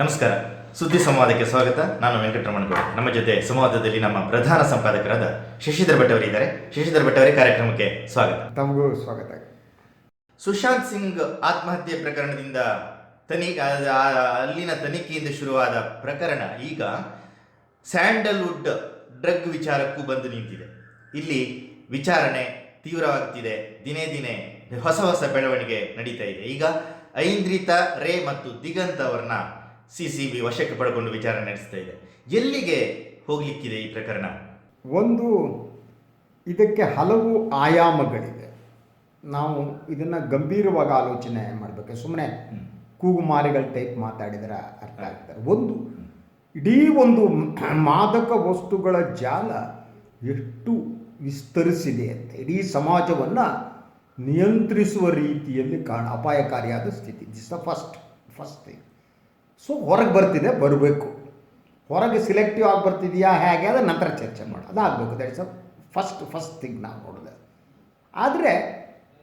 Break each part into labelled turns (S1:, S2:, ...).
S1: ನಮಸ್ಕಾರ. ಸುದ್ದಿ ಸಂವಾದಕ್ಕೆ ಸ್ವಾಗತ. ನಾನು ವೆಂಕಟರಮಣಗೌಡ ನಮ್ಮ ಜೊತೆ ಸಂವಾದದಲ್ಲಿ ನಮ್ಮ ಪ್ರಧಾನ ಸಂಪಾದಕರಾದ ಶಶಿಧರ್ ಭಟ್ ಅವರಿದ್ದಾರೆ ಶಶಿಧರ್ ಭಟ್ ಅವರೇ ಕಾರ್ಯಕ್ರಮಕ್ಕೆ ಸ್ವಾಗತ.
S2: ತಮಗೂ ಸ್ವಾಗತ.
S1: ಸುಶಾಂತ್ ಸಿಂಗ್ ಆತ್ಮಹತ್ಯೆ ಪ್ರಕರಣದಿಂದ ತನಿಖೆ ಅಲ್ಲಿನ ತನಿಖೆಯಿಂದ ಶುರುವಾದ ಪ್ರಕರಣ ಈಗ ಸ್ಯಾಂಡಲ್ವುಡ್ ಡ್ರಗ್ ವಿಚಾರಕ್ಕೂ ಬಂದು ನಿಂತಿದೆ. ಇಲ್ಲಿ ವಿಚಾರಣೆ ತೀವ್ರವಾಗ್ತಿದೆ. ದಿನೇ ದಿನೇ ಹೊಸ ಹೊಸ ಬೆಳವಣಿಗೆ ನಡೀತಾ ಇದೆ. ಈಗ ಐಂದ್ರಿತಾ ರೇ ಮತ್ತು ದಿಗಂತ್ ಅವರನ್ನ ಸಿ ಸಿ ಬಿ ವಶಕ್ಕೆ ಪಡ್ಕೊಂಡು ವಿಚಾರಣೆ ನಡೆಸ್ತಾ ಇದೆ. ಎಲ್ಲಿಗೆ ಹೋಗಲಿಕ್ಕಿದೆ ಈ ಪ್ರಕರಣ?
S2: ಒಂದು ಇದಕ್ಕೆ ಹಲವು ಆಯಾಮಗಳಿವೆ ನಾವು ಇದನ್ನು ಗಂಭೀರವಾಗಿ ಆಲೋಚನೆ ಮಾಡಬೇಕು. ಸುಮ್ಮನೆ ಕೂಗುಮಾರಿಗಳ ಟೈಪ್ ಮಾತಾಡಿದರೆ ಅರ್ಥ ಆಗ್ತಾರೆ ಒಂದು ಇಡೀ ಒಂದು ಮಾದಕ ವಸ್ತುಗಳ ಜಾಲ ಎಷ್ಟು ವಿಸ್ತರಿಸಿದೆ ಅಂತ. ಇಡೀ ಸಮಾಜವನ್ನು ನಿಯಂತ್ರಿಸುವ ರೀತಿಯಲ್ಲಿ ಕಾಣ ಅಪಾಯಕಾರಿಯಾದ ಸ್ಥಿತಿ. This the first first thing so ಹೊರಗೆ ಬರ್ತಿದೆ ಬರಬೇಕು. ಹೊರಗೆ ಸಿಲೆಕ್ಟಿವ್ ಆಗಿ ಬರ್ತಿದೆಯಾ ಹೇಗೆ ಅದು ನಂತರ ಚರ್ಚೆ ಮಾಡೋದು. ಅದಾಗಬೇಕು. That's a first first thing ನಾವು ನೋಡಿದೆ. ಆದರೆ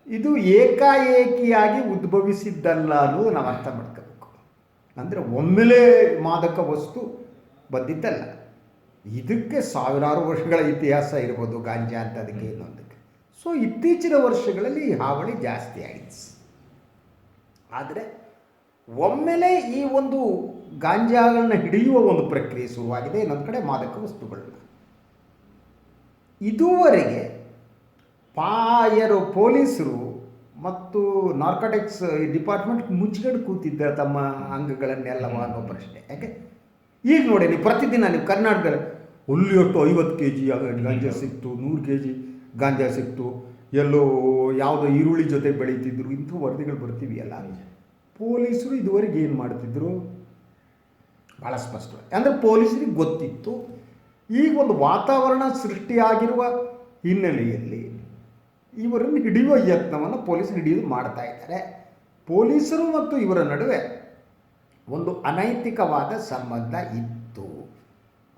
S2: ಇದು ಏಕಾಏಕಿಯಾಗಿ ಉದ್ಭವಿಸಿದ್ದಲ್ಲ ಅನ್ನೋದು ನಾವು ಅರ್ಥ ಮಾಡ್ಕೋಬೇಕು. ಅಂದರೆ ಒಮ್ಮೆಲೇ ಮಾದಕ ವಸ್ತು ಬಂದಿದ್ದಲ್ಲ ಇದಕ್ಕೆ ಸಾವಿರಾರು ವರ್ಷಗಳ ಇತಿಹಾಸ ಇರ್ಬೋದು ಗಾಂಜಾ ಅಂತ ಅದಕ್ಕೆ ಇನ್ನೊಂದಕ್ಕೆ. ಸೊ ಇತ್ತೀಚಿನ ವರ್ಷಗಳಲ್ಲಿ ಈ ಹಾವಳಿ ಜಾಸ್ತಿ ಆಗಿದೆ ಆದರೆ ಒಮ್ಮೆಲೆ ಈ ಒಂದು ಗಾಂಜಾಗಳನ್ನು ಹಿಡಿಯುವ ಒಂದು ಪ್ರಕ್ರಿಯೆ ಶುರುವಾಗಿದೆ. ಇನ್ನೊಂದು ಕಡೆ ಮಾದಕ ವಸ್ತುಗಳನ್ನ ಇದುವರೆಗೆ ಪಾಯರು ಪೊಲೀಸರು ಮತ್ತು ನಾರ್ಕೋಟಿಕ್ಸ್ ಡಿಪಾರ್ಟ್ಮೆಂಟ್ ಮುಚ್ಚಿಗಡೆ ಕೂತಿದ್ದ ತಮ್ಮ ಅಂಗಗಳನ್ನೆಲ್ಲವ ಅನ್ನೋ ಪ್ರಶ್ನೆ. ಯಾಕೆ? ಈಗ ನೋಡಿ ನೀವು ಪ್ರತಿದಿನ ನೀವು ಕರ್ನಾಟಕದಲ್ಲಿ ಹುಲ್ಲಿ ಒಟ್ಟು ಐವತ್ತು ಕೆ ಜಿ ಗಾಂಜಾ ಸಿಕ್ತು ನೂರು ಕೆ ಜಿ ಗಾಂಜಾ ಸಿಕ್ತು. ಎಲ್ಲೋ ಯಾವುದೋ ಈರುಳ್ಳಿ ಜೊತೆ ಬೆಳೀತಿದ್ರು. ಇಂಥ ವರದಿಗಳು ಬರ್ತಿವೆಯಲ್ಲ ಪೊಲೀಸರು ಇದುವರೆಗೆ ಏನು ಮಾಡ್ತಿದ್ರು? ಭಾಳ ಸ್ಪಷ್ಟ. ಅಂದರೆ ಪೊಲೀಸರಿಗೆ ಗೊತ್ತಿತ್ತು. ಈಗ ಒಂದು ವಾತಾವರಣ ಸೃಷ್ಟಿಯಾಗಿರುವ ಹಿನ್ನೆಲೆಯಲ್ಲಿ ಇವರನ್ನು ಹಿಡಿಯುವ ಯತ್ನವನ್ನು ಪೊಲೀಸರು ಹಿಡಿಯೋದು ಮಾಡ್ತಾ ಇದ್ದಾರೆ. ಪೊಲೀಸರು ಮತ್ತು ಇವರ ನಡುವೆ ಒಂದು ಅನೈತಿಕವಾದ ಸಂಬಂಧ ಇತ್ತು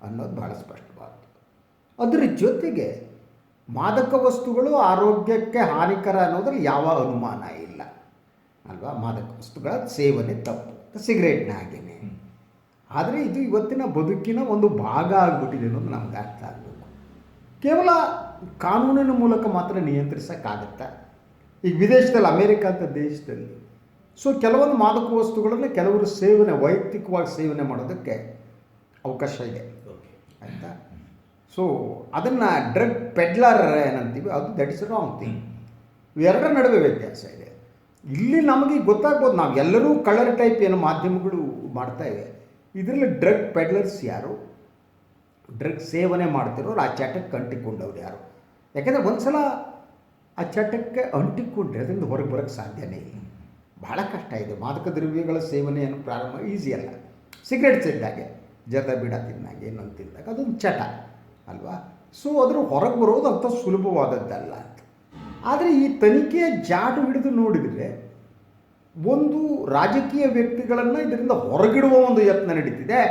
S2: ಅನ್ನೋದು ಭಾಳ ಸ್ಪಷ್ಟವಾದ್ದು. ಅದರ ಜೊತೆಗೆ ಮಾದಕ ವಸ್ತುಗಳು ಆರೋಗ್ಯಕ್ಕೆ ಹಾನಿಕರ ಅನ್ನೋದ್ರಲ್ಲಿ ಯಾವ ಅನುಮಾನ ಇಲ್ಲ. ಅಲ್ವಾ? ಮಾದಕ ವಸ್ತುಗಳ ಸೇವನೆ ತಪ್ಪು. ಸಿಗರೇಟ್ನ ಹಾಗೇನೆ. ಆದರೆ ಇದು ಇವತ್ತಿನ ಬದುಕಿನ ಒಂದು ಭಾಗ ಆಗಿಬಿಟ್ಟಿದೆ ಅನ್ನೋದು ನಮ್ಗೆ ಅರ್ಥ ಆಗಬೇಕು. ಕೇವಲ ಕಾನೂನಿನ ಮೂಲಕ ಮಾತ್ರ ನಿಯಂತ್ರಿಸೋಕ್ಕಾಗತ್ತಾ? ಈಗ ವಿದೇಶದಲ್ಲಿ ಅಮೇರಿಕ ಅಂತ ದೇಶದಲ್ಲಿ. ಸೊ ಕೆಲವೊಂದು ಮಾದಕ ವಸ್ತುಗಳನ್ನು ಕೆಲವರು ಸೇವನೆ ವೈಯಕ್ತಿಕವಾಗಿ ಸೇವನೆ ಮಾಡೋದಕ್ಕೆ ಅವಕಾಶ ಇದೆ. ಆಯಿತಾ? ಸೊ ಅದನ್ನು ಡ್ರಗ್ ಪೆಡ್ಲರ್ ಏನಂತೀವಿ ಅದು ದಟ್ ಇಸ್ ರಾಂಗ್ ಥಿಂಗ್ ಎರಡರ ನಡುವೆ ವ್ಯತ್ಯಾಸ ಇದೆ. ಇಲ್ಲಿ ನಮಗೆ ಗೊತ್ತಾಗ್ಬೋದು, ನಾವು ಎಲ್ಲರೂ ಕಳರ್ ಟೈಪ್ ಏನು ಮಾಧ್ಯಮಗಳು ಮಾಡ್ತಾ ಇದರಲ್ಲಿ ಡ್ರಗ್ ಪೆಡ್ಲರ್ಸ್ ಯಾರು? ಡ್ರಗ್ ಸೇವನೆ ಮಾಡ್ತಿರೋರು, ಆ ಚಟಕ್ಕೆ ಅಂಟಿಕೊಂಡವ್ರು ಯಾರು? ಯಾಕೆಂದರೆ ಒಂದು ಸಲ ಆ ಚಟಕ್ಕೆ ಅಂಟಿಕೊಂಡ್ರೆ ಅದರಿಂದ ಹೊರಗೆ ಬರೋಕ್ಕೆ ಸಾಧ್ಯನೇ ಇಲ್ಲ. ಭಾಳ ಕಷ್ಟ ಇದೆ. ಮಾದಕ ದ್ರವ್ಯಗಳ ಸೇವನೆಯನ್ನು ಪ್ರಾರಂಭ ಈಸಿ ಅಲ್ಲ. ಸಿಗರೇಟ್ ಸೇರಿದಾಗೆ ಜತ ಬಿಡ ತಿಂದಾಗೆ ಇನ್ನೊಂದು ತಿಂದಾಗ, ಅದೊಂದು ಚಟ, ಅಲ್ವಾ? ಸೊ ಅದ್ರ ಹೊರಗೆ ಬರೋದು ಅಂಥ ಸುಲಭವಾದದ್ದಲ್ಲ. ಅಂತ ಆದರೆ ಈ ತನಿಖೆಯ ಜಾಡು ಹಿಡಿದು ನೋಡಿದರೆ ಒಂದು ರಾಜಕೀಯ ವ್ಯಕ್ತಿಗಳನ್ನು ಇದರಿಂದ ಹೊರಗಿಡುವ ಒಂದು ಯತ್ನ ನಡೀತಿದೆ.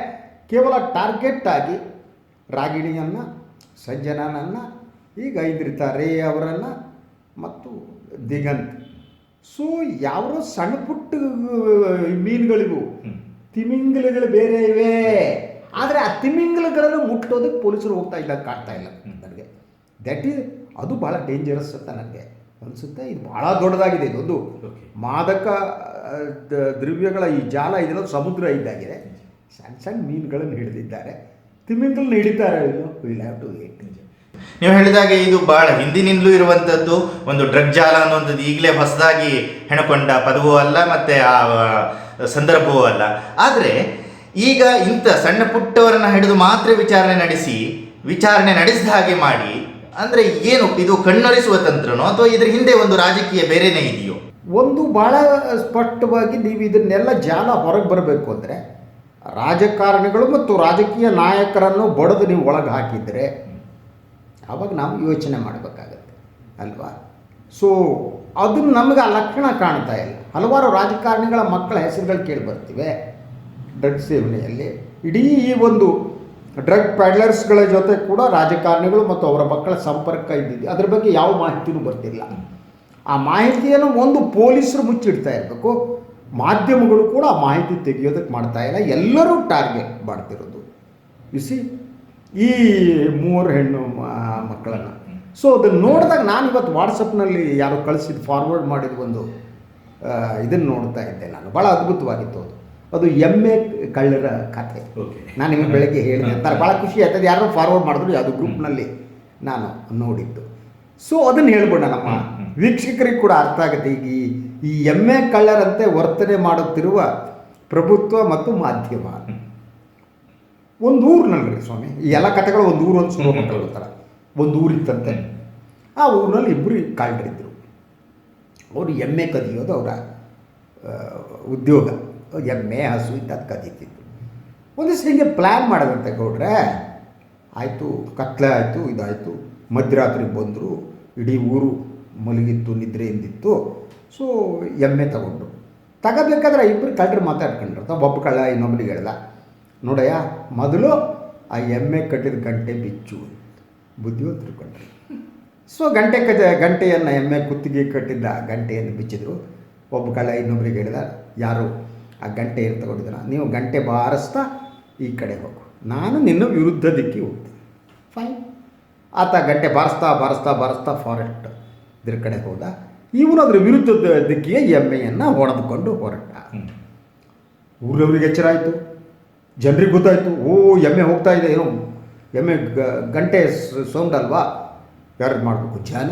S2: ಕೇವಲ ಟಾರ್ಗೆಟ್ ಆಗಿ ರಾಗಿಣಿಯನ್ನು ಸಂಜನಾನನ್ನು ಈಗ ಐಂದ್ರಿತಾ ರೇ ಅವರನ್ನು ಮತ್ತು ದಿಗಂತ್. ಸೊ ಯಾವ ಸಣ್ಣ ಪುಟ್ಟ ಮೀನುಗಳಿಗೂ ತಿಮಿಂಗಲಗಳು ಬೇರೆ ಇವೆ. ಆದರೆ ಆ ತಿಮಿಂಗಲಗಳನ್ನು ಮುಟ್ಟೋದಕ್ಕೆ ಪೊಲೀಸರು ಹೋಗ್ತಾ ಇಲ್ಲ ಕಾಡ್ತಾ ಇಲ್ಲ ನನಗೆ ದಟ್ ಈಸ್ ಅದು ಭಾಳ ಡೇಂಜರಸ್ ಅಂತ ನನಗೆ ಅನಿಸುತ್ತೆ. ಇದು ಭಾಳ ದೊಡ್ಡದಾಗಿದೆ ಇದೊಂದು. ಮಾದಕ ದ್ರವ್ಯಗಳ ಈ ಜಾಲ ಇದೆಲ್ಲ ಸಮುದ್ರ ಇದ್ದಾಗಿದೆ. ಸಣ್ಣ ಸಣ್ಣ ಮೀನುಗಳನ್ನು ಹಿಡಿದಿದ್ದಾರೆ. ತಿಮಿಂಗಲನ್ನ ಹಿಡಿತಾರೆ. ವಿಲ್ ಹ್ಯಾವ್ ಟು ಏಟ್
S1: ನೀವು ಹೇಳಿದಾಗೆ ಇದು ಬಹಳ ಹಿಂದಿನಿಂದಲೂ ಇರುವಂಥದ್ದು ಒಂದು ಡ್ರಗ್ ಜಾಲ ಅನ್ನುವಂಥದ್ದು ಈಗಲೇ ಹೊಸದಾಗಿ ಹೆಣಕೊಂಡ ಪದವೂ ಅಲ್ಲ ಮತ್ತೆ ಆ, ಸಂದರ್ಭವೂ ಅಲ್ಲ. ಆದರೆ ಈಗ ಇಂಥ ಸಣ್ಣ ಪುಟ್ಟವರನ್ನ ಹಿಡಿದು ಮಾತ್ರ ವಿಚಾರಣೆ ನಡೆಸಿ ವಿಚಾರಣೆ ನಡೆಸಿದ ಹಾಗೆ ಮಾಡಿ ಅಂದರೆ ಏನು? ಇದು ಕಣ್ಣೊರೆಸುವ ತಂತ್ರನೋ ಅಥವಾ ಇದ್ರ ಹಿಂದೆ ಒಂದು ರಾಜಕೀಯ ಬೇರೆನೇ ಇದೆಯೋ?
S2: ಒಂದು ಭಾಳ ಸ್ಪಷ್ಟವಾಗಿ ನೀವು ಇದನ್ನೆಲ್ಲ ಜಾಲ ಹೊರಗೆ ಬರಬೇಕು ಅಂದರೆ ರಾಜಕಾರಣಿಗಳು ಮತ್ತು ರಾಜಕೀಯ ನಾಯಕರನ್ನು ಬಡದು ನೀವು ಒಳಗೆ ಹಾಕಿದರೆ ಆವಾಗ ನಾವು ಯೋಚನೆ ಮಾಡಬೇಕಾಗತ್ತೆ, ಅಲ್ವಾ? ಸೊ ಅದು ನಮಗೆ ಆ ಲಕ್ಷಣ ಕಾಣ್ತಾ ಇಲ್ಲ. ಹಲವಾರು ರಾಜಕಾರಣಿಗಳ ಮಕ್ಕಳ ಹೆಸರುಗಳು ಕೇಳಿ ಬರ್ತಿವೆ ಡ್ರಗ್ ಸೇವನೆಯಲ್ಲಿ. ಇಡೀ ಈ ಒಂದು ಡ್ರಗ್ ಪ್ಯಾಡ್ಲರ್ಸ್ಗಳ ಜೊತೆ ಕೂಡ ರಾಜಕಾರಣಿಗಳು ಮತ್ತು ಅವರ ಮಕ್ಕಳ ಸಂಪರ್ಕ ಇದ್ದಿದೆ. ಅದ್ರ ಬಗ್ಗೆ ಯಾವ ಮಾಹಿತಿನೂ ಬರ್ತಿಲ್ಲ. ಆ ಮಾಹಿತಿಯನ್ನು ಒಂದು ಪೊಲೀಸರು ಮುಚ್ಚಿಡ್ತಾ ಇರಬೇಕು. ಮಾಧ್ಯಮಗಳು ಕೂಡ ಆ ಮಾಹಿತಿ ತೆಗೆಯೋದಕ್ಕೆ ಮಾಡ್ತಾ ಇಲ್ಲ. ಎಲ್ಲರೂ ಟಾರ್ಗೆಟ್ ಮಾಡ್ತಿರೋದು. ಇಸಿ ಈ ಮೂವರು ಹೆಣ್ಣು ಮಕ್ಕಳನ್ನು. ಸೊ ಅದನ್ನು ನೋಡಿದಾಗ ನಾನು ಇವತ್ತು ವಾಟ್ಸಪ್ನಲ್ಲಿ ಯಾರು ಕಳಿಸಿದ ಫಾರ್ವರ್ಡ್ ಮಾಡಿದ ಒಂದು ಇದನ್ನು ನೋಡ್ತಾ ಇದ್ದೆ ನಾನು. ಭಾಳ ಅದ್ಭುತವಾಗಿತ್ತು ಅದು. ಅದು ಎಮ್ಮೆ ಕಳ್ಳರ ಕತೆ.
S1: ಓಕೆ
S2: ನಾನು ನಿಮಗೆ ಬೆಳಗ್ಗೆ ಹೇಳಿದೆ ಅಂತಾರೆ ಭಾಳ ಖುಷಿ ಆಯ್ತದೆ ಯಾರೋ ಫಾರ್ವರ್ಡ್ ಮಾಡಿದ್ರು ಯಾವುದು ಗ್ರೂಪ್ನಲ್ಲಿ ನಾನು ನೋಡಿದ್ದು. ಸೊ ಅದನ್ನು ಹೇಳ್ಬೋಣ ನಮ್ಮ. ವೀಕ್ಷಕರಿಗೆ ಕೂಡ ಅರ್ಥ ಆಗುತ್ತೆ. ಈಗ ಈ ಈ ಎಮ್ಮೆ ಕಳ್ಳರಂತೆ ವರ್ತನೆ ಮಾಡುತ್ತಿರುವ ಪ್ರಭುತ್ವ ಮತ್ತು ಮಾಧ್ಯಮ. ಒಂದು ಊರಿನಲ್ಲಿ ಸ್ವಾಮಿ. ಈ ಎಲ್ಲ ಕಥೆಗಳು ಒಂದು ಊರು ಒಂದು ಸುಲಭ ಮಾಡ್ತಾರೆ ಒಂದು ಊರಿತ್ತಂತೆ. ಆ ಊರಿನಲ್ಲಿ ಇಬ್ಬರು ಕಳ್ಳರಿದ್ದರು ಅವರು ಎಮ್ಮೆ ಕದಿಯೋದು ಅವರ ಉದ್ಯೋಗ. ಎಮ್ಮೆ, ಹಸು ಇಂಥದ್ದು ಕದೀತಿತ್ತು ಒಂದಿಷ್ಟು ಹಿಂಗೆ ಪ್ಲ್ಯಾನ್ ಮಾಡೋದಂತೆ ಗೌಡ್ರೆ, ಆಯಿತು, ಕತ್ಲೆ ಆಯಿತು, ಇದಾಯಿತು. ಮಧ್ಯರಾತ್ರಿ ಬಂದರು, ಇಡೀ ಊರು ಮಲಗಿತ್ತು, ನಿದ್ರೆಯಿಂದಿತ್ತು. ಸೊ ಎಮ್ಮೆ ತಗೊಂಡು. ತಗೋಬೇಕಾದ್ರೆ ಇಬ್ಬರು ಕಳ್ಳರು ಮಾತಾಡ್ಕೊಂಡ್ರು. ಒಬ್ಬ ಕಳ್ಳ ಇನ್ನೊಬ್ಬನಿಗೆ ಹೇಳ್ದ ನೋಡಯ್ಯ, ಮೊದಲು ಆ ಎಮ್ಮೆ ಕಟ್ಟಿದ ಗಂಟೆ ಬಿಚ್ಚು ಬುದ್ಧಿವಂತರು ಕಂಡ್ರು. ಸೊ ಗಂಟೆ ಕದ ಗಂಟೆಯನ್ನು ಎಮ್ಮೆ ಕುತ್ತಿಗೆ ಕಟ್ಟಿದ್ದ, ಗಂಟೆಯನ್ನು ಬಿಚ್ಚಿದ್ರು. ಒಬ್ಬ ಕಳ್ಳ, ಇನ್ನೊಬ್ರಿಗೆ ಹೇಳಿದ ಯಾರು? ಆ ಗಂಟೆ ಏನು ತಗೊಂಡಿದ್ದೀರ ನೀವು ಗಂಟೆ ಬಾರಿಸ್ತಾ ಈ ಕಡೆ ಹೋಗು. ನಾನು ನಿನ್ನ ವಿರುದ್ಧ ದಿಕ್ಕಿ ಹೋಗ್ತೀನಿ. ಫೈನ್ ಆತ ಗಂಟೆ ಬಾರಿಸ್ತಾ ಬಾರಿಸ್ತಾ ಬಾರಿಸ್ತಾ ಫಾರೆಸ್ಟ್ ಇದ್ರ ಕಡೆ ಹೋದ. ಇವನು ಅದ್ರ ವಿರುದ್ಧ ದಿಕ್ಕಿಗೆ ಎಮ್ಮೆಯನ್ನು ಹೊಡೆದುಕೊಂಡು ಹೊರಟ. ಊರವ್ರಿಗೆ ಎಚ್ಚರ ಆಯಿತು. ಜನರಿಗೆ ಗೊತ್ತಾಯಿತು. ಓ ಎಮ್ಮೆ ಹೋಗ್ತಾ ಇದೆ. ಏನು ಎಮ್ಮೆ ಗಂಟೆ ಸೌಂಡ್ ಅಲ್ವಾ? ಯಾರು ಮಾಡಬೇಕು? ಜನ?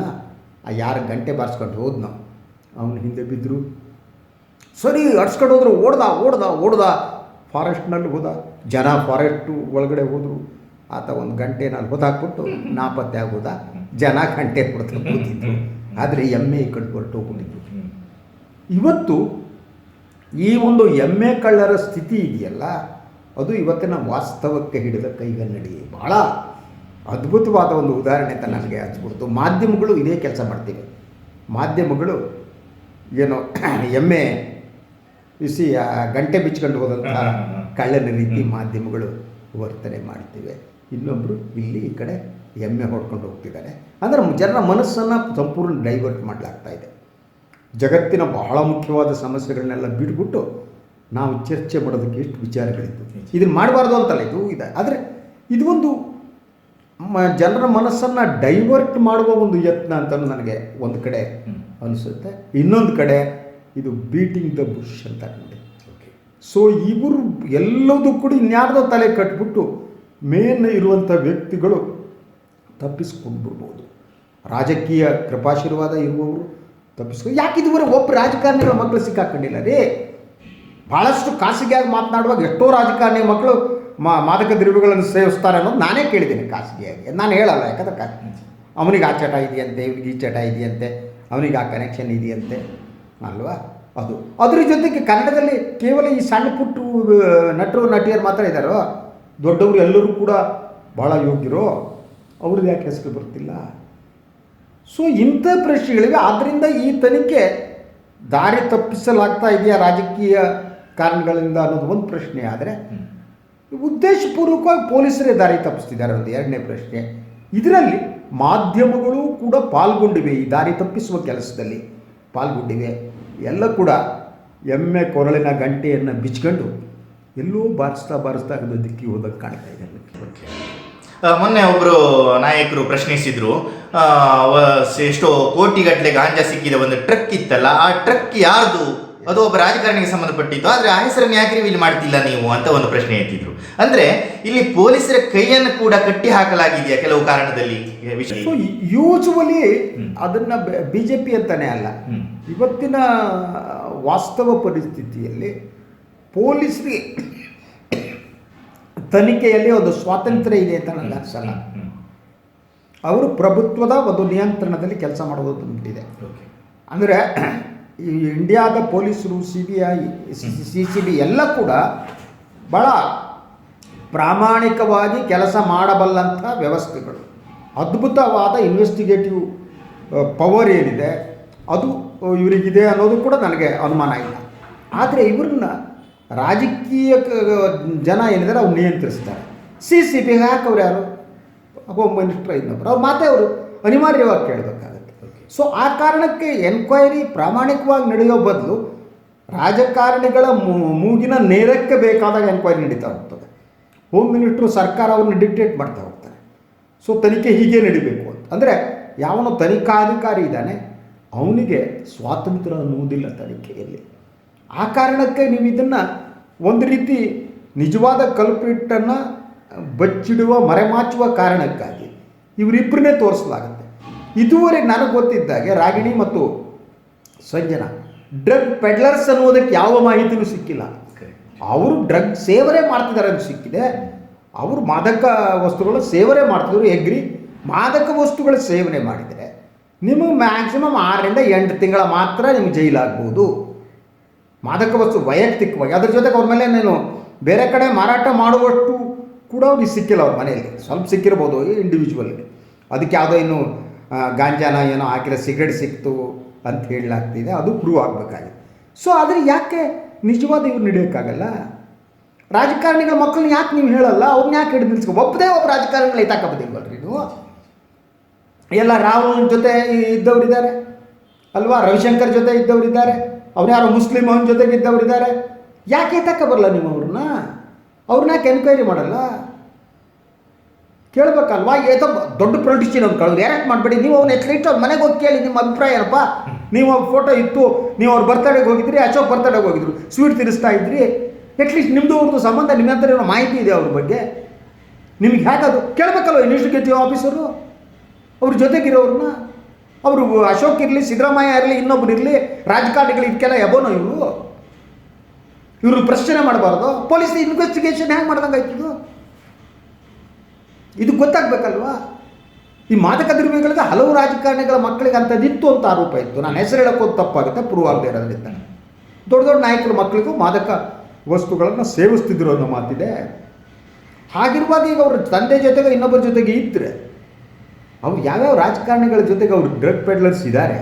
S2: ಆ ಯಾರು ಗಂಟೆ ಬಾರಿಸ್ಕೊಂಡು ಹೋದ್ನೋ? ಅವನು ಹಿಂದೆ ಬಿದ್ದರು ಸರಿ ಹೋದ್ರು, ಓಡ್ದ ಓಡ್ದ ಓಡ್ದ. ಫಾರೆಸ್ಟ್ನಲ್ಲಿ ಹೋದ. ಜನ ಫಾರೆಸ್ಟು ಒಳಗಡೆ ಹೋದರು. ಆತ ಒಂದು ಗಂಟೆನಲ್ಲಿ ಹೊತ್ತಾಕ್ಬಿಟ್ಟು ನಾಪತ್ತೆ ಆಗೋದ. ಜನ ಗಂಟೆ ಕೊಡ್ತಾ ಕೂತಿದ್ರು. ಆದರೆ ಎಮ್ಮೆ ಕಂಡು ಹೊರಟೋಗ್ಬಿಟ್ಟಿದ್ರು ಹೊರಟು ಇವತ್ತು ಈ ಒಂದು ಎಮ್ಮೆ ಕಳ್ಳರ ಸ್ಥಿತಿ ಇದೆಯಲ್ಲ, ಅದು ಇವತ್ತಿನ ವಾಸ್ತವಕ್ಕೆ ಹಿಡಿದ ಕೈಗನ್ನಡಿ. ಭಾಳ ಅದ್ಭುತವಾದ ಒಂದು ಉದಾಹರಣೆ ಅಂತ ನನಗೆ ಹಚ್ಬಿಡ್ತು ಮಾಧ್ಯಮಗಳು ಇದೇ ಕೆಲಸ ಮಾಡ್ತೀವಿ. ಮಾಧ್ಯಮಗಳು ಏನೋ ಎಮ್ಮೆ ಬಿಸಿ ಆ ಗಂಟೆ ಬಿಚ್ಕೊಂಡು ಹೋದಂಥ ಕಳ್ಳನ ರೀತಿ ಮಾಧ್ಯಮಗಳು ವರ್ತನೆ ಮಾಡ್ತಿವೆ. ಇನ್ನೊಬ್ಬರು ಇಲ್ಲಿ ಈ ಕಡೆ ಎಮ್ಮೆ ಹೊಡ್ಕೊಂಡು ಹೋಗ್ತಿದ್ದಾರೆ. ಅಂದರೆ ಜನರ ಮನಸ್ಸನ್ನು ಸಂಪೂರ್ಣ ಡೈವರ್ಟ್ ಮಾಡಲಾಗ್ತಾ ಇದೆ. ಜಗತ್ತಿನ ಬಹಳ ಮುಖ್ಯವಾದ ಸಮಸ್ಯೆಗಳನ್ನೆಲ್ಲ ಬಿಟ್ಬಿಟ್ಟು ನಾವು ಚರ್ಚೆ ಮಾಡೋದಕ್ಕೆ ಎಷ್ಟು ವಿಚಾರಗಳಿತ್ತು ಇದನ್ನು ಮಾಡಬಾರ್ದು ಅಂತಲ್ಲ ಇದು ಇದೆ. ಆದರೆ ಇದು ಒಂದು ಮ ಜನರ ಮನಸ್ಸನ್ನು ಡೈವರ್ಟ್ ಮಾಡುವ ಒಂದು ಯತ್ನ ಅಂತ ನನಗೆ ಒಂದು ಕಡೆ ಅನಿಸುತ್ತೆ. ಇನ್ನೊಂದು ಕಡೆ ಇದು ಬೀಟಿಂಗ್ ದ ಬುಷ್ ಅಂತ
S1: ಓಕೆ
S2: ಸೊ ಇವರು ಎಲ್ಲದೂ ಕೂಡ ಇನ್ಯಾರ್ದೋ ತಲೆ ಕಟ್ಬಿಟ್ಟು ಮೇನ್ ಇರುವಂಥ ವ್ಯಕ್ತಿಗಳು ತಪ್ಪಿಸ್ಕೊಂಡು ಬಿಡ್ಬೋದು ರಾಜಕೀಯ ಕೃಪಾಶೀರ್ವಾದ ಇರುವವರು ತಪ್ಪಿಸ್ಕೊ ಯಾಕೆ ಇದುವರೆಗೆ ಒಬ್ಬ ರಾಜಕಾರಣಿಗಳ ಮಕ್ಕಳು ಸಿಕ್ಕಾಕೊಂಡಿಲ್ಲ? ರೀ ಭಾಳಷ್ಟು ಖಾಸಗಿಯಾಗಿ ಮಾತನಾಡುವಾಗ ಎಷ್ಟೋ ರಾಜಕಾರಣಿ ಮಕ್ಕಳು ಮಾ ಮಾದಕ ದ್ರವ್ಯಗಳನ್ನು ಸೇವಿಸ್ತಾರೆ ಅನ್ನೋದು ನಾನೇ ಕೇಳಿದ್ದೀನಿ ಖಾಸಗಿಯಾಗಿ. ನಾನು ಹೇಳಲ್ಲ ಯಾಕಂದ್ರೆ ಅವನಿಗೆ ಆ ಚಟ ಇದೆಯಂತೆ ಇವನಿಗೆ ಈ ಚಟ ಇದೆಯಂತೆ ಅವನಿಗೆ ಆ ಕನೆಕ್ಷನ್ ಇದೆಯಂತೆ. ಅಲ್ವಾ? ಅದು. ಅದ್ರ ಜೊತೆಗೆ ಕನ್ನಡದಲ್ಲಿ ಕೇವಲ ಈ ಸಣ್ಣ ಪುಟ್ಟ ನಟರು ನಟಿಯರು ಮಾತ್ರ ಇದ್ದಾರೋ ದೊಡ್ಡವರು ಎಲ್ಲರೂ ಕೂಡ ಭಾಳ ಯೋಗ್ಯರು? ಅವ್ರದ್ದು ಯಾಕೆ ಹೆಸರು ಬರ್ತಿಲ್ಲ? ಸೊ ಇಂಥ ಪ್ರಶ್ನೆಗಳಿವೆ. ಆದ್ದರಿಂದ ಈ ತನಿಖೆ ದಾರಿ ತಪ್ಪಿಸಲಾಗ್ತಾ ಇದೆಯಾ ರಾಜಕೀಯ ಕಾರಣಗಳಿಂದ ಅನ್ನೋದು ಒಂದು ಪ್ರಶ್ನೆ. ಆದರೆ ಉದ್ದೇಶಪೂರ್ವಕವಾಗಿ ಪೊಲೀಸರೇ ದಾರಿ ತಪ್ಪಿಸ್ತಿದ್ದಾರೆ ಒಂದು ಎರಡನೇ ಪ್ರಶ್ನೆ. ಇದರಲ್ಲಿ ಮಾಧ್ಯಮಗಳು ಕೂಡ ಪಾಲ್ಗೊಂಡಿವೆ ಈ ದಾರಿ ತಪ್ಪಿಸುವ ಕೆಲಸದಲ್ಲಿ. ಪಾಲ್ಗೊಂಡಿವೆ. ಎಲ್ಲ ಕೂಡ ಎಮ್ಮೆ ಕೊರಳಿನ ಗಂಟೆಯನ್ನು ಬಿಚ್ಕೊಂಡು ಎಲ್ಲೂ ಬಾರಿಸ್ತಾ ಬಾರಿಸ್ತಾ ಅದು ದಿಕ್ಕಿ ಹೋದಂಗೆ ಕಾಣ್ತಾ ಇದೆ.
S1: ಮೊನ್ನೆ ಒಬ್ಬರು ನಾಯಕರು ಪ್ರಶ್ನಿಸಿದ್ರು. ಎಷ್ಟೋ ಕೋಟಿಗಟ್ಟಲೆ ಗಾಂಜಾ ಸಿಕ್ಕಿದ ಒಂದು ಟ್ರಕ್ ಇತ್ತಲ್ಲ, ಆ ಟ್ರಕ್ ಯಾರ್ದು? ಅದು ಒಬ್ಬ ರಾಜಕಾರಣಿಗೆ ಸಂಬಂಧಪಟ್ಟಿತ್ತು. ಆದರೆ ಆ ಹೆಸರನ್ನು ಯಾಕೆ ರಿವೀಲ್ ಮಾಡ್ತಿಲ್ಲ ನೀವು ಅಂತ ಒಂದು ಪ್ರಶ್ನೆ ಎತ್ತಿದ್ರು. ಅಂದ್ರೆ ಇಲ್ಲಿ ಪೊಲೀಸರ ಕೈಯನ್ನು ಕೂಡ ಕಟ್ಟಿ ಹಾಕಲಾಗಿದೆಯಾ ಕೆಲವು ಕಾರಣದಲ್ಲಿ?
S2: ಯೂಶುವಲಿ ಅದನ್ನ ಬಿ ಜೆ ಪಿ ಅಂತಾನೆ ಅಲ್ಲ. ಇವತ್ತಿನ ವಾಸ್ತವ ಪರಿಸ್ಥಿತಿಯಲ್ಲಿ ಪೊಲೀಸರಿಗೆ ತನಿಖೆಯಲ್ಲಿ ಒಂದು ಸ್ವಾತಂತ್ರ್ಯ ಇದೆ ಅಂತ ನನ್ನ ಅನ್ಸಲ್ಲ. ಅವರು ಪ್ರಭುತ್ವದ ಒಂದು ನಿಯಂತ್ರಣದಲ್ಲಿ ಕೆಲಸ ಮಾಡೋದು
S1: Okay.
S2: ಅಂದರೆ ಈ ಇಂಡಿಯಾದ ಪೊಲೀಸರು C B I C C B ಎಲ್ಲ ಕೂಡ ಭಾಳ ಪ್ರಾಮಾಣಿಕವಾಗಿ ಕೆಲಸ ಮಾಡಬಲ್ಲಂಥ ವ್ಯವಸ್ಥೆಗಳು. ಅದ್ಭುತವಾದ ಇನ್ವೆಸ್ಟಿಗೇಟಿವ್ ಪವರ್ ಏನಿದೆ, ಅದು ಇವರಿಗಿದೆ ಅನ್ನೋದು ಕೂಡ ನನಗೆ ಅನುಮಾನ ಇಲ್ಲ. ಆದರೆ ಇವ್ರನ್ನ ರಾಜಕೀಯ ಜನ ಏನಿದ್ದಾರೆ ಅವ್ರು ನಿಯಂತ್ರಿಸ್ತಾರೆ. ಸಿ ಸಿ ಬಿ ಹಾಕವ್ರು ಯಾರು? ಹೋಮ್ ಮಿನಿಸ್ಟರ್ ಇನ್ನೊಬ್ರು. ಅವ್ರು ಮಾತೇ ಅವರು ಅನಿವಾರ್ಯವಾಗಿ ಕೇಳಬೇಕಾಗುತ್ತೆ ಸೊ ಆ ಕಾರಣಕ್ಕೆ ಎನ್ಕ್ವೈರಿ ಪ್ರಾಮಾಣಿಕವಾಗಿ ನಡೆಯೋ ಬದಲು ರಾಜಕಾರಣಿಗಳ ಮೂಗಿನ ನೇರಕ್ಕೆ ಬೇಕಾದಾಗ ಎನ್ಕ್ವೈರಿ ನಡೀತಾ ಹೋಗ್ತದೆ. ಹೋಮ್ ಮಿನಿಸ್ಟ್ರು ಸರ್ಕಾರ ಅವ್ರನ್ನ ಡಿಕ್ಟೇಟ್ ಮಾಡ್ತಾ ಹೋಗ್ತಾರೆ. ಸೊ ತನಿಖೆ ಹೀಗೆ ನಡಿಬೇಕು ಅಂತ. ಅಂದರೆ, ಯಾವನು ತನಿಖಾಧಿಕಾರಿ ಇದ್ದಾನೆ, ಅವನಿಗೆ ಸ್ವಾತಂತ್ರ್ಯ ಅನ್ನುವುದಿಲ್ಲ ತನಿಖೆಯಲ್ಲಿ. ಆ ಕಾರಣಕ್ಕೆ ನೀವು ಇದನ್ನು ಒಂದು ರೀತಿ ನಿಜವಾದ ಕಲ್ಪಿಟ್ಟನ್ನು ಬಚ್ಚಿಡುವ, ಮರೆಮಾಚುವ ಕಾರಣಕ್ಕಾಗಿ ಇವರಿಬ್ಬರನ್ನೇ ತೋರಿಸಲಾಗುತ್ತೆ. ಇದುವರೆಗೆ ನನಗೆ ಗೊತ್ತಿದ್ದಾಗೆ ರಾಗಿಣಿ ಮತ್ತು ಸಂಜನಾ ಡ್ರಗ್ ಪೆಡ್ಲರ್ಸ್ ಅನ್ನೋದಕ್ಕೆ ಯಾವ ಮಾಹಿತಿನೂ ಸಿಕ್ಕಿಲ್ಲ. ಅವರು ಡ್ರಗ್ ಸೇವನೆ ಮಾಡ್ತಿದ್ದಾರೆ ಅಂತ ಸಿಕ್ಕಿದೆ. ಅವರು ಮಾದಕ ವಸ್ತುಗಳು ಸೇವನೆ ಮಾಡ್ತಿದ್ರು ಎಗ್ರಿ ಮಾದಕ ವಸ್ತುಗಳ ಸೇವನೆ ಮಾಡಿದರೆ ನಿಮಗೆ ಮ್ಯಾಕ್ಸಿಮಮ್ ಆರರಿಂದ ಎಂಟು ತಿಂಗಳ ಮಾತ್ರ ನಿಮ್ಗೆ ಜೈಲಾಗ್ಬೋದು. ಮಾದಕ ವಸ್ತು ವೈಯಕ್ತಿಕವಾಗಿ, ಅದ್ರ ಜೊತೆಗೆ ಅವ್ರ ಮೇಲೆ ನೀನು ಬೇರೆ ಕಡೆ ಮಾರಾಟ ಮಾಡುವಷ್ಟು ಕೂಡ ಅವ್ರಿಗೆ ಸಿಕ್ಕಿಲ್ಲ ಅವ್ರ ಮನೆಯಲ್ಲಿ. ಸ್ವಲ್ಪ ಸಿಕ್ಕಿರ್ಬೋದು ಇಂಡಿವಿಜುವಲ್ಗೆ ಅದಕ್ಕೆ ಯಾವುದೋ ಇನ್ನು ಗಾಂಜಾನ ಏನೋ ಹಾಕಿರೋ ಸಿಗರೇಟ್ ಸಿಕ್ತು ಅಂತ ಹೇಳಲಾಗ್ತಿದೆ, ಅದು ಪ್ರೂವ್ ಆಗಬೇಕಾಗಿದೆ. ಸೊ ಆದರೆ ಯಾಕೆ ನಿಜವಾದ ಇವ್ರು ನಡೆಯೋಕ್ಕಾಗಲ್ಲ? ರಾಜಕಾರಣಿಗಳ ಮಕ್ಕಳನ್ನ ಯಾಕೆ ನೀವು ಹೇಳಲ್ಲ? ಅವ್ರನ್ನ ಯಾಕೆ ಹಿಡಿದು ನಿಲ್ಸ್ಕೊ ಒಬ್ಬದೇ ಒಬ್ಬ ರಾಜಕಾರಣಿಗಳು ಎತ್ತಾಕಬೋದಿಲ್ವಲ್ರಿ ನೀವು? ಎಲ್ಲ ರಾಹುಲ್ ಜೊತೆ ಇದ್ದವರಿದ್ದಾರೆ, ಅಲ್ವಾ? ರವಿಶಂಕರ್ ಜೊತೆ ಇದ್ದವರಿದ್ದಾರೆ ಅವ್ರು ಯಾರೋ ಮುಸ್ಲಿಂ, ಅವನ ಜೊತೆಗೆ ಇದ್ದವರಿದ್ದಾರೆ ಯಾಕೆ ತಕ್ಕ ಬರಲ್ಲ ನೀವು ಅವ್ರನ್ನ? ಅವ್ರನ್ನ ಯಾಕೆ ಎನ್ಕ್ವೈರಿ ಮಾಡಲ್ಲ? ಕೇಳ್ಬೇಕಲ್ವಾ? ಏತ ದೊಡ್ಡ ಪೊಲಿಟಿಷಿಯನ್ ಅವ್ನು ಕಳೆದ್ರು. ಡೈರೆಕ್ಟ್ ಮಾಡಬೇಡಿ? ನೀವು ಅವ್ನು ಎಟ್ಲೀಸ್ಟ್ ಅವ್ರ ಮನೆಗೆ ಹೋಗಿ ಕೇಳಿ ನಿಮ್ಮ ಅಭಿಪ್ರಾಯ ಏನಪ್ಪ? ನೀವು ಫೋಟೋ ಇತ್ತು ನೀವು ಅವ್ರ ಬರ್ತಡೆಗೆ ಹೋಗಿದ್ರಿ, ಅಶೋಕ್ ಬರ್ತಡೆಗೆ ಹೋಗಿದ್ರು. ಸ್ವೀಟ್ ತಿನ್ನಿಸ್ತಾ ಇದ್ರಿ. ಎಟ್ಲೀಸ್ಟ್ ನಿಮ್ಮದು ಅವ್ರದ್ದು ಸಂಬಂಧ, ನಿಮ್ಮ ಹತ್ರ ಏನೋ ಮಾಹಿತಿ ಇದೆ ಅವ್ರ ಬಗ್ಗೆ. ನಿಮ್ಗೆ ಹೇಗದು ಕೇಳಬೇಕಲ್ವ ಇನ್ವೆಸ್ಟಿಗೇಟಿವ್ ಆಫೀಸರು ಅವ್ರ? ಜೊತೆಗಿರೋರನ್ನ ಅವರು ಅಶೋಕ್ ಇರಲಿ, ಸಿದ್ದರಾಮಯ್ಯ ಇರಲಿ, ಇನ್ನೊಬ್ರು ಇರಲಿ, ರಾಜಕಾರಣಿಗಳು ಇದಕ್ಕೆಲ್ಲ ಎಬೋನೋ ಇವರು? ಇವರು ಪ್ರಶ್ನೆ ಮಾಡಬಾರ್ದು. ಪೊಲೀಸ್ ಇನ್ವೆಸ್ಟಿಗೇಷನ್ ಹೆಂಗೆ ಮಾಡ್ದಂಗೆ ಆಯ್ತಿದು ಇದು ಗೊತ್ತಾಗಬೇಕಲ್ವಾ? ಈ ಮಾದಕ ದ್ರವ್ಯಗಳಿಗೆ ಹಲವು ರಾಜಕಾರಣಿಗಳ ಮಕ್ಕಳಿಗೆ ಅಂಥದ್ದಿತ್ತು ಅಂತ ಆರೋಪ ಇತ್ತು. ನಾನು ಹೆಸರು ಹೇಳೋಕ್ಕೊಂದು ತಪ್ಪಾಗುತ್ತೆ, ಪ್ರೂವ್ ಆಗದೆ ಇರೋದ್ರಿಂದ ದೊಡ್ಡ ದೊಡ್ಡ ನಾಯಕರ ಮಕ್ಕಳಿಗೂ ಮಾದಕ ವಸ್ತುಗಳನ್ನು ಸೇವಿಸ್ತಿದ್ರು ಅನ್ನೋ ಮಾತಿದೆ. ಹಾಗಿರುವಾಗ ಈಗ ಅವ್ರ ತಂದೆ ಜೊತೆಗೆ ಇನ್ನೊಬ್ಬರ ಜೊತೆಗೆ ಇದ್ದರೆ ಅವ್ರು ಯಾವ್ಯಾವ ರಾಜಕಾರಣಿಗಳ ಜೊತೆಗೆ ಅವ್ರು ಡ್ರಗ್ ಪೆಡ್ಲರ್ಸ್ ಇದ್ದಾರೆ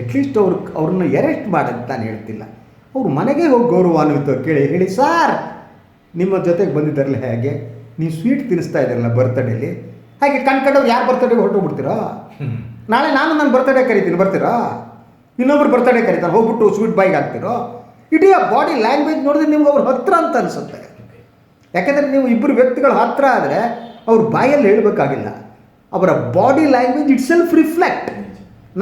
S2: ಅಟ್ಲೀಸ್ಟ್ ಅವ್ರು ಅವ್ರನ್ನ ಎರೆಸ್ಟ್ ಮಾಡಂತ ನಾನು ಹೇಳ್ತಿಲ್ಲ. ಅವ್ರ ಮನೆಗೆ ಹೋಗಿ ಗೌರವಾನ್ವಿತ ಕೇಳಿ ಹೇಳಿ ಸಾರ್ ನಿಮ್ಮ ಜೊತೆಗೆ ಬಂದಿದ್ದಾರಲ್ಲ ಹೇಗೆ? ನೀವು ಸ್ವೀಟ್ ತಿನ್ನಿಸ್ತಾ ಇದ್ದೀರಲ್ಲ ಬರ್ತ್ಡೇಲಿ ಹಾಗೆ ಕಣ್ಕಂಡವ್ರು ಯಾರು ಬರ್ತಡೇಗೆ ಹೊರಟೋಗ್ಬಿಡ್ತೀರಾ? ನಾಳೆ ನಾನು ನನ್ನ ಬರ್ತ್ಡೇ ಕರಿತೀನಿ ಬರ್ತೀರಾ? ಇನ್ನೊಬ್ರು ಬರ್ತ್ಡೇ ಕರೀತಾರೆ ಹೋಗ್ಬಿಟ್ಟು ಸ್ವೀಟ್ ಬಾಯ್ಗೆ ಹಾಕ್ತಿರೋ? ಇಡೀ ಆ ಬಾಡಿ ಲ್ಯಾಂಗ್ವೇಜ್ ನೋಡಿದ್ರೆ ನಿಮ್ಗೆ ಅವ್ರ ಹತ್ರ ಅಂತ ಅನಿಸುತ್ತೆ. ಯಾಕೆಂದರೆ ನೀವು ಇಬ್ಬರು ವ್ಯಕ್ತಿಗಳ ಹತ್ರ ಆದರೆ ಅವ್ರ ಬಾಯಲ್ಲಿ ಹೇಳಬೇಕಾಗಿಲ್ಲ. ಅವರ body language itself reflect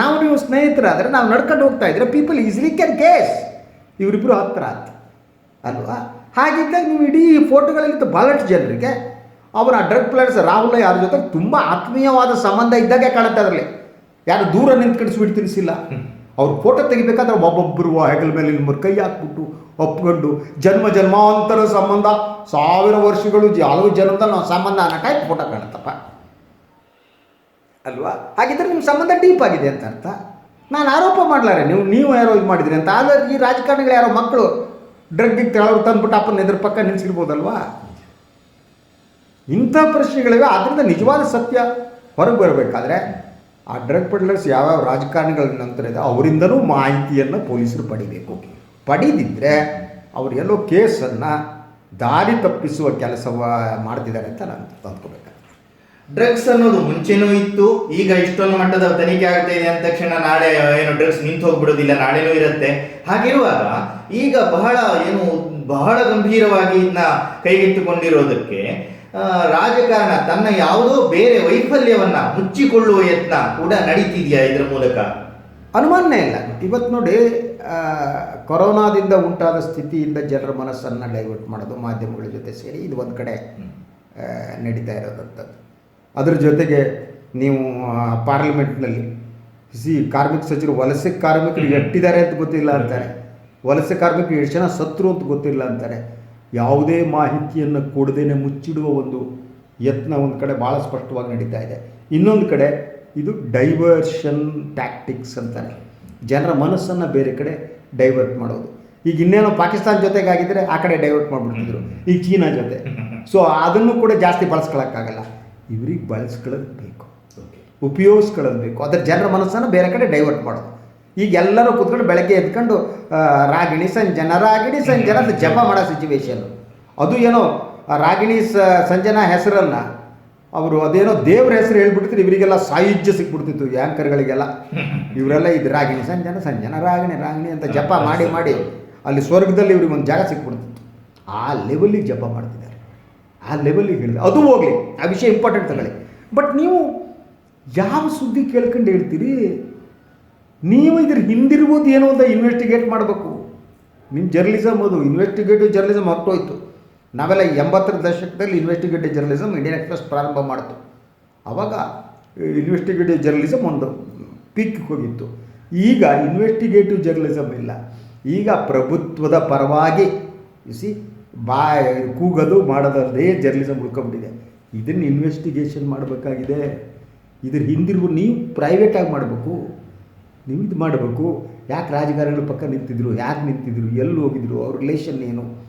S2: ನಾವು ನೀವು ಸ್ನೇಹಿತರಾದರೆ ನಾವು ನಡ್ಕೊಂಡು ಹೋಗ್ತಾ ಇದ್ರೆ ಪೀಪಲ್ ಈಸಿಲಿ ಕ್ಯಾನ್ ಗೇಸ್ ಇವರಿಬ್ಬರು ಹತ್ರ ಅಂತ ಅಲ್ವಾ? ಹಾಗಿದ್ದಾಗ ನೀವು ಇಡೀ ಫೋಟೋಗಳಲ್ಲಿದ್ದ ಭಾಳಷ್ಟು ಜನರಿಗೆ ಅವರ ಡ್ರಗ್ ಪ್ಲೇಯರ್ಸ್ ರಾಹುಲ್ ಯಾರ ಜೊತೆ ತುಂಬ ಆತ್ಮೀಯವಾದ ಸಂಬಂಧ ಇದ್ದಾಗೆ ಕಾಣುತ್ತೆ ಅದರಲ್ಲಿ. ಯಾರು ದೂರ ನಿಂತ್ಕೊಂಡು ಸ್ವೀಟ್ ತಿನ್ನಿಸಿಲ್ಲ ಅವ್ರು ಫೋಟೋ ತೆಗಿಬೇಕಾದ್ರೆ ಒಬ್ಬೊಬ್ಬರು ಹೆಗಲ ಮೇಲೆ ನಿಮ್ಮರು ಕೈ ಹಾಕ್ಬಿಟ್ಟು ಒಪ್ಕೊಂಡು ಜನ್ಮ ಜನ್ಮಾಂತರ ಸಂಬಂಧ, ಸಾವಿರ ವರ್ಷಗಳು ಹಲವು ಜನ್ಮದ ನಾವು ಸಂಬಂಧ ಟೈಪ್ ಫೋಟೋ ಕಾಣುತ್ತಪ್ಪ. ಅಲ್ವಾ? ಹಾಗಿದ್ರೆ ನಿಮ್ಮ ಸಂಬಂಧ ಡೀಪ್ ಆಗಿದೆ ಅಂತ ಅರ್ಥ. ನಾನು ಆರೋಪ ಮಾಡಲಾರೆ, ನೀವು ನೀವು ಯಾರೋ ಇದು ಮಾಡಿದ್ರಿ ಅಂತ. ಆದರೆ ಈ ರಾಜಕಾರಣಿಗಳು ಯಾರೋ ಮಕ್ಕಳು ಡ್ರಗ್ಗಿಗೆ ತೆಳವ್ರು ತಂದ್ಬಿಟ್ಟು ಅಪ್ಪನ ಎದುರು ಪಕ್ಕ ನಿಲ್ಸಿರ್ಬೋದಲ್ವಾ ಇಂಥ ಪ್ರಶ್ನೆಗಳಿವೆ. ಆದ್ದರಿಂದ ನಿಜವಾದ ಸತ್ಯ ಹೊರಗೆ ಬರಬೇಕಾದ್ರೆ ಆ ಡ್ರಗ್ ಪೆಡ್ಲರ್ಸ್ ಯಾವ್ಯಾವ ರಾಜಕಾರಣಿಗಳ ನಂತರ ಇದೆ, ಅವರಿಂದನೂ ಮಾಹಿತಿಯನ್ನು ಪೊಲೀಸರು ಪಡಿಬೇಕು. ಪಡೆದಿದ್ದರೆ ಅವರು ಎಲ್ಲೋ ಕೇಸನ್ನು ದಾರಿ ತಪ್ಪಿಸುವ ಕೆಲಸವ ಮಾಡ್ತಿದ್ದಾರೆ ಅಂತ ನಾನು ತಂದ್ಕೋಬೇಕು
S1: ಡ್ರಗ್ಸ್ ಅನ್ನೋದು ಮುಂಚೆನೂ ಇತ್ತು ಈಗ ಇಷ್ಟೊಂದು ಮಟ್ಟದ ತನಿಖೆ ಆಗ್ತಾ ಇದೆ ಅಂದ ತಕ್ಷಣ ನಾಳೆ ಏನು ಡ್ರಗ್ಸ್ ನಿಂತು ಹೋಗ್ಬಿಡೋದಿಲ್ಲ ನಾಳೆನೂ ಇರುತ್ತೆ. ಹಾಗಿರುವಾಗ ಈಗ ಬಹಳ ಏನು ಬಹಳ ಗಂಭೀರವಾಗಿ ಇದನ್ನ ಕೈಗೆತ್ತಿಕೊಂಡಿರೋದಕ್ಕೆ ರಾಜಕಾರಣ ತನ್ನ ಯಾವುದೋ ಬೇರೆ ವೈಫಲ್ಯವನ್ನ ಮುಚ್ಚಿಕೊಳ್ಳುವ ಯತ್ನ ಕೂಡ ನಡೀತಿದೆಯಾ ಇದರ ಮೂಲಕ?
S2: ಅನುಮಾನ ಇಲ್ಲ. ಇವತ್ತು ನೋಡಿ ಕೊರೋನಾದಿಂದ ಉಂಟಾದ ಸ್ಥಿತಿಯಿಂದ ಜನರ ಮನಸ್ಸನ್ನು ಡೈವರ್ಟ್ ಮಾಡೋದು ಮಾಧ್ಯಮಗಳ ಜೊತೆ ಸೇರಿ ಇದು ಒಂದು ಕಡೆ ನಡೀತಾ ಇರೋದಂಥದ್ದು ಅದ್ರ ಜೊತೆಗೆ ನೀವು ಪಾರ್ಲಿಮೆಂಟ್ನಲ್ಲಿ ಸಿ ಕಾರ್ಮಿಕ ಸಚಿವರು ವಲಸೆ ಕಾರ್ಮಿಕರು ಎಟ್ಟಿದ್ದಾರೆ ಅಂತ ಗೊತ್ತಿಲ್ಲ ಅಂತಾರೆ. ವಲಸೆ ಕಾರ್ಮಿಕರು ಎಷ್ಟು ಜನ ಸತ್ರು ಅಂತ ಗೊತ್ತಿಲ್ಲ ಅಂತಾರೆ. ಯಾವುದೇ ಮಾಹಿತಿಯನ್ನು ಕೊಡದೇನೆ ಮುಚ್ಚಿಡುವ ಒಂದು ಯತ್ನ ಒಂದು ಕಡೆ ಭಾಳ ಸ್ಪಷ್ಟವಾಗಿ ನಡೀತಾ ಇದೆ. ಇನ್ನೊಂದು ಕಡೆ ಇದು ಡೈವರ್ಷನ್ ಟ್ಯಾಕ್ಟಿಕ್ಸ್ ಅಂತಾರೆ. ಜನರ ಮನಸ್ಸನ್ನು ಬೇರೆ ಕಡೆ ಡೈವರ್ಟ್ ಮಾಡೋದು. ಈಗ ಇನ್ನೇನೋ ಪಾಕಿಸ್ತಾನ ಜೊತೆಗೆ ಆಗಿದ್ರೆ ಆ ಕಡೆ ಡೈವರ್ಟ್ ಮಾಡಿಬಿಡ್ತಿದ್ರು. ಈಗ ಚೀನಾ ಜೊತೆ. ಸೊ ಅದನ್ನು ಕೂಡ ಜಾಸ್ತಿ ಬಳಸ್ಕೊಳಕ್ಕಾಗಲ್ಲ. ಇವ್ರಿಗೆ ಬಳಸ್ಕೊಳ್ಳೋದು ಬೇಕು. ಉಪಯೋಗಿಸ್ಕೊಳ್ಳೋದು ಬೇಕು. ಅದರ ಜನರ ಮನಸ್ಸನ್ನು ಬೇರೆ ಕಡೆ ಡೈವರ್ಟ್ ಮಾಡೋದು. ಈಗ ಎಲ್ಲರೂ ಕೂತ್ಕೊಂಡು ಬೆಳಗ್ಗೆ ಎದ್ಕೊಂಡು ರಾಗಿಣಿ ಸಂಜನ ರಾಗಿಣಿ ಸಂಜನ ಅಂತ ಜಪ ಮಾಡೋ ಸಿಚುವೇಶನ್ ಅದು ಏನೋ ರಾಗಿಣಿ ಸ ಸಂಜನಾ ಹೆಸರಲ್ಲ. ಅವರು ಅದೇನೋ ದೇವ್ರ ಹೆಸರು ಹೇಳ್ಬಿಡ್ತಿದ್ರು ಇವರಿಗೆಲ್ಲ ಸಾಯುಜ್ಯ ಸಿಕ್ಬಿಡ್ತಿತ್ತು ಯಾಂಕರ್ಗಳಿಗೆಲ್ಲ. ಇವರೆಲ್ಲ ಇದು ರಾಗಿಣಿ ಸಂಜನ ಸಂಜನ ರಾಗಿಣಿ ರಾಗಿಣಿ ಅಂತ ಜಪ ಮಾಡಿ ಮಾಡಿ. ಅಲ್ಲಿ ಸ್ವರ್ಗದಲ್ಲಿ ಇವ್ರಿಗೆ ಒಂದು ಜಾಗ ಸಿಕ್ಬಿಡ್ತಿತ್ತು. ಆ ಲೆವೆಲಿಗೆ ಜಪ ಮಾಡ್ತಿದ್ದಾರೆ. ಆ ಲೆವೆಲಿಗೆ ಹೇಳಿದೆ ಅದು ಹೋಗಲಿ, ಆ ವಿಷಯ ಇಂಪಾರ್ಟೆಂಟ್ ತಗೊಳ್ಳಿ. ಬಟ್ ನೀವು ಯಾವ ಸುದ್ದಿ ಕೇಳ್ಕೊಂಡು ಹೇಳ್ತೀರಿ? ನೀವು ಇದ್ರ ಹಿಂದಿರ್ಬೋದು ಏನೋ ಅಂತ ಇನ್ವೆಸ್ಟಿಗೇಟ್ ಮಾಡಬೇಕು. ನಿಮ್ಮ ಜರ್ನಲಿಸಮ್ ಅದು ಇನ್ವೆಸ್ಟಿಗೇಟಿವ್ ಜರ್ನಲಿಸಮ್ ಹೊರಟೋಯ್ತು ನಾವೆಲ್ಲ ಎಂಬತ್ತರ ದಶಕದಲ್ಲಿ ಇನ್ವೆಸ್ಟಿಗೇಟಿವ್ ಜರ್ನಲಿಸಮ್ ಇಂಡಿಯನ್ ಎಕ್ಸ್ಪ್ರೆಸ್ ಪ್ರಾರಂಭ ಮಾಡಿತು. ಆವಾಗ ಇನ್ವೆಸ್ಟಿಗೇಟಿವ್ ಜರ್ನಲಿಸಮ್ ಒಂದು ಪೀಕ್ ಹೋಗಿತ್ತು. ಈಗ ಇನ್ವೆಸ್ಟಿಗೇಟಿವ್ ಜರ್ನಲಿಸಮ್ ಇಲ್ಲ. ಈಗ ಪ್ರಭುತ್ವದ ಪರವಾಗಿ ಸಿ ಬಾ ಕೂಗೋದು ಮಾಡೋದಲ್ಲದೆ ಜರ್ನಲಿಸಮ್ ಉಳ್ಕೊಂಬಿಟ್ಟಿದೆ ಇದನ್ನು ಇನ್ವೆಸ್ಟಿಗೇಷನ್ ಮಾಡಬೇಕಾಗಿದೆ. ಇದ್ರ ಹಿಂದಿರುವ ನೀವು ಪ್ರೈವೇಟಾಗಿ ಮಾಡಬೇಕು. ನೀವು ಇದು ಮಾಡಬೇಕು. ಯಾಕೆ ರಾಜಕಾರಣಿಗಳ ಪಕ್ಕ ನಿಂತಿದ್ರು? ಯಾಕೆ ನಿಂತಿದ್ರು? ಎಲ್ಲಿ ಹೋಗಿದ್ರು? ಅವ್ರ ರಿಲೇಷನ್ ಏನು?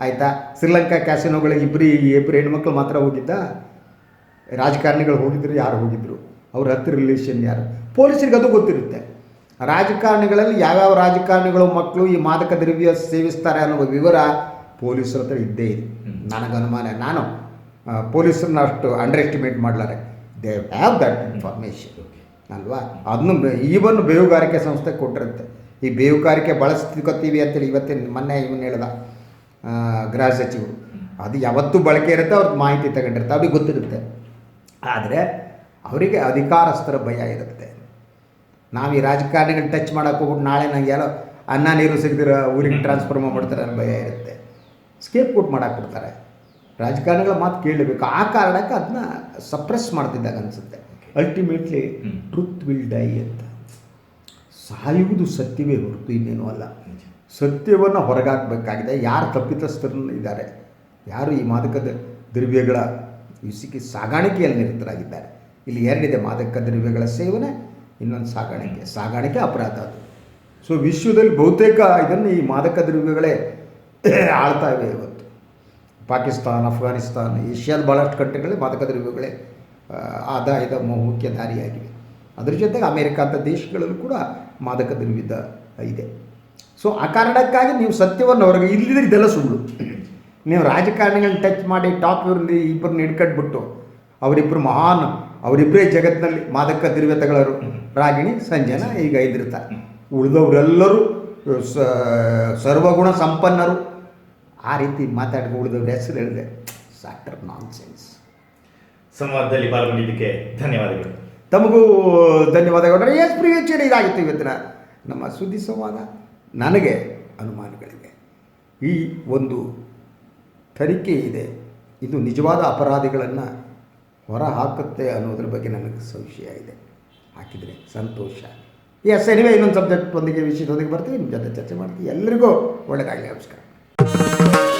S2: ಆಯಿತಾ? ಶ್ರೀಲಂಕಾ ಕ್ಯಾಸಿನೋಗಳಿಗೆ ಇಬ್ಬರು ಇಬ್ಬರು ಹೆಣ್ಮಕ್ಳು ಮಾತ್ರ ಹೋಗಿದ್ದ? ರಾಜಕಾರಣಿಗಳು ಹೋಗಿದ್ರು, ಯಾರು ಹೋಗಿದ್ರು? ಅವ್ರ ಹತ್ತಿರ ರಿಲೇಷನ್ ಯಾರು? ಪೊಲೀಸರಿಗೆ ಅದು ಗೊತ್ತಿರುತ್ತೆ. ರಾಜಕಾರಣಿಗಳಲ್ಲಿ ಯಾವ್ಯಾವ ರಾಜಕಾರಣಿಗಳು ಮಕ್ಕಳು ಈ ಮಾದಕ ದ್ರವ್ಯ ಸೇವಿಸ್ತಾರೆ ಅನ್ನೋ ವಿವರ ಪೊಲೀಸರ ಹತ್ರ ಇದ್ದೇ ಇದೆ ನನಗೆ ಅನುಮಾನ ನಾನು ಪೊಲೀಸರನ್ನ ಅಷ್ಟು ಅಂಡರ್ ಎಸ್ಟಿಮೇಟ್ ಮಾಡಲಾರೆ ದೇ ಹ್ಯಾವ್ ದಟ್ ಇನ್ಫಾರ್ಮೇಷನ್ ಅಲ್ವಾ? ಅದನ್ನು ಈವನ್ ಬೇಹುಗಾರಿಕೆ ಸಂಸ್ಥೆ ಕೊಟ್ಟಿರುತ್ತೆ. ಈ ಬೇಹುಗಾರಿಕೆ ಬಳಸ್ತಿಕೋತೀವಿ ಅಂತೇಳಿ ಇವತ್ತಿನ ಮೊನ್ನೆ ಇವನು ಹೇಳ್ದ ಗೃಹ ಸಚಿವರು. ಅದು ಯಾವತ್ತೂ ಬಳಕೆ ಇರುತ್ತೆ ಅವ್ರದ್ದು ಮಾಹಿತಿ ತಗೊಂಡಿರುತ್ತೆ ಅವ್ರಿಗೆ ಗೊತ್ತಿರುತ್ತೆ. ಆದರೆ ಅವರಿಗೆ ಅಧಿಕಾರಸ್ಥರ ಭಯ ಇರುತ್ತೆ. ನಾವು ಈ ರಾಜಕಾರಣಿಗಳು ಟಚ್ ಮಾಡೋಕೆ ಹೋಗ್ಬಿಟ್ಟು ನಾಳೆ ನಂಗೆ ಯಾರೋ ಅನ್ನ ನೀರು ಸಿಗದಿರೋ ಊರಿಗೆ ಟ್ರಾನ್ಸ್ಫರ್ ಮಾಡ್ತಾರೆ ಅನ್ನೋ ಭಯ ಇರುತ್ತೆ. ಸ್ಕೇಪ್ ಕೋಟ್ ಮಾಡಕ್ಕೆ ಬಿಡ್ತಾರೆ ರಾಜಕಾರಣಿಗಳ ಮಾತು ಕೇಳಬೇಕು ಆ ಕಾರಣಕ್ಕೆ ಅದನ್ನ ಸಪ್ರೆಸ್ ಮಾಡ್ತಿದ್ದಾಗ ಅನಿಸುತ್ತೆ. ಅಲ್ಟಿಮೇಟ್ಲಿ ಟ್ರೂತ್ ವಿಲ್ ಡೈ ಅಂತ. ಸಾಯುವುದು ಸತ್ಯವೇ ಹೊರತು ಇನ್ನೇನೂ ಅಲ್ಲ. ಸತ್ಯವನ್ನು ಹೊರಗಾಕಬೇಕಾಗಿದೆ. ಯಾರು ತಪ್ಪಿತಸ್ಥರನ್ನು ಇದ್ದಾರೆ? ಯಾರು ಈ ಮಾದಕ ದ್ರವ್ಯಗಳ ಸಿಕ್ಕಿ ಸಾಗಾಣಿಕೆಯಲ್ಲಿ ನಿರತರಾಗಿದ್ದಾರೆ? ಇಲ್ಲಿ ಎರಡಿದೆ ಮಾದಕ ದ್ರವ್ಯಗಳ ಸೇವನೆ ಇನ್ನೊಂದು ಸಾಗಾಣಿಕೆ. ಸಾಗಾಣಿಕೆ ಅಪರಾಧ ಅದು. ಸೊ ವಿಶ್ವದಲ್ಲಿ ಬಹುತೇಕ ಇದನ್ನು ಈ ಮಾದಕ ದ್ರವ್ಯಗಳೇ ಆಳ್ತಾ ಇವೆ ಇವತ್ತು. ಪಾಕಿಸ್ತಾನ, ಅಫ್ಘಾನಿಸ್ತಾನ್, ಏಷ್ಯಾದ ಭಾಳಷ್ಟು ಕಂಟ್ರಿಗಳೇ ಮಾದಕ ದ್ರವ್ಯಗಳೇ ಆದಾಯದ ಮುಖ್ಯ ದಾರಿಯಾಗಿವೆ ಅದ್ರ ಜೊತೆಗೆ ಅಮೇರಿಕಾದ ದೇಶಗಳಲ್ಲೂ ಕೂಡ ಮಾದಕ ದ್ರವ್ಯದ ಇದೆ. ಸೊ ಆ ಕಾರಣಕ್ಕಾಗಿ ನೀವು ಸತ್ಯವನ್ನು ಹೊರಗೆ ಇಲ್ಲಿದ್ರೆ ಇದೆಲ್ಲ ಸುಳ್ಳು. ನೀವು ರಾಜಕಾರಣಿಗಳನ್ನ ಟಚ್ ಮಾಡಿ ಟಾಪ್ ಇವ್ರಲ್ಲಿ ಇಬ್ಬರನ್ನ ಹಿಡ್ಕಟ್ಬಿಟ್ಟು ಅವರಿಬ್ಬರು ಮಹಾನ್ ಅವರಿಬ್ಬರೇ ಜಗತ್ತಿನಲ್ಲಿ ಮಾದಕ ದ್ರವ್ಯ ತಗೊಳ್ಳೋರು ರಾಗಿಣಿ, ಸಂಜನ ಈಗ ಇದ್ದಿರ್ತಾರೆ. ಉಳಿದವರೆಲ್ಲರೂ ಸರ್ವಗುಣ ಸಂಪನ್ನರು. ಆ ರೀತಿ ಮಾತಾಡ್ಕೊಂಡು ಉಳಿದವ್ರ ಹೆಸರು ಹೇಳಿದೆ ಸಾಕ್ಟರ್ ನಾನ್ ಸೆನ್ಸ್
S1: ಸಂವಾದದಲ್ಲಿ ಪಾಲ್ಗೊಂಡಿದ್ದಕ್ಕೆ ಧನ್ಯವಾದಗಳು.
S2: ತಮಗೂ ಧನ್ಯವಾದಗಳು. ಎಸ್ ಪ್ರಿಯುಚರ್ ಇದಾಗಿತ್ತು ಇವತ್ತಿನ ನಮ್ಮ ಸುದ್ದಿ ಸಂವಾದ. ನನಗೆ ಅನುಮಾನಗಳಿವೆ. ಈ ಒಂದು ತನಿಖೆ ಇದೆ. ಇದು ನಿಜವಾದ ಅಪರಾಧಿಗಳನ್ನು ಹೊರ ಹಾಕುತ್ತೆ ಅನ್ನೋದ್ರ ಬಗ್ಗೆ ನನಗೆ ಸಂಶಯ ಇದೆ. ಹಾಕಿದರೆ ಸಂತೋಷ. ಎಸ್ ಎನಿವೆ ಇನ್ನೊಂದು ಸಬ್ಜೆಕ್ಟ್ ಒಂದಿಗೆ ವಿಷಯದೊಂದಿಗೆ ಬರ್ತೀವಿ ನಿಮ್ಮ ಜೊತೆ ಚರ್ಚೆ ಮಾಡ್ತೀವಿ ಎಲ್ಲರಿಗೂ ಒಳ್ಳೆಯದಾಗಲಿ ನಮಸ್ಕಾರ. Thank you.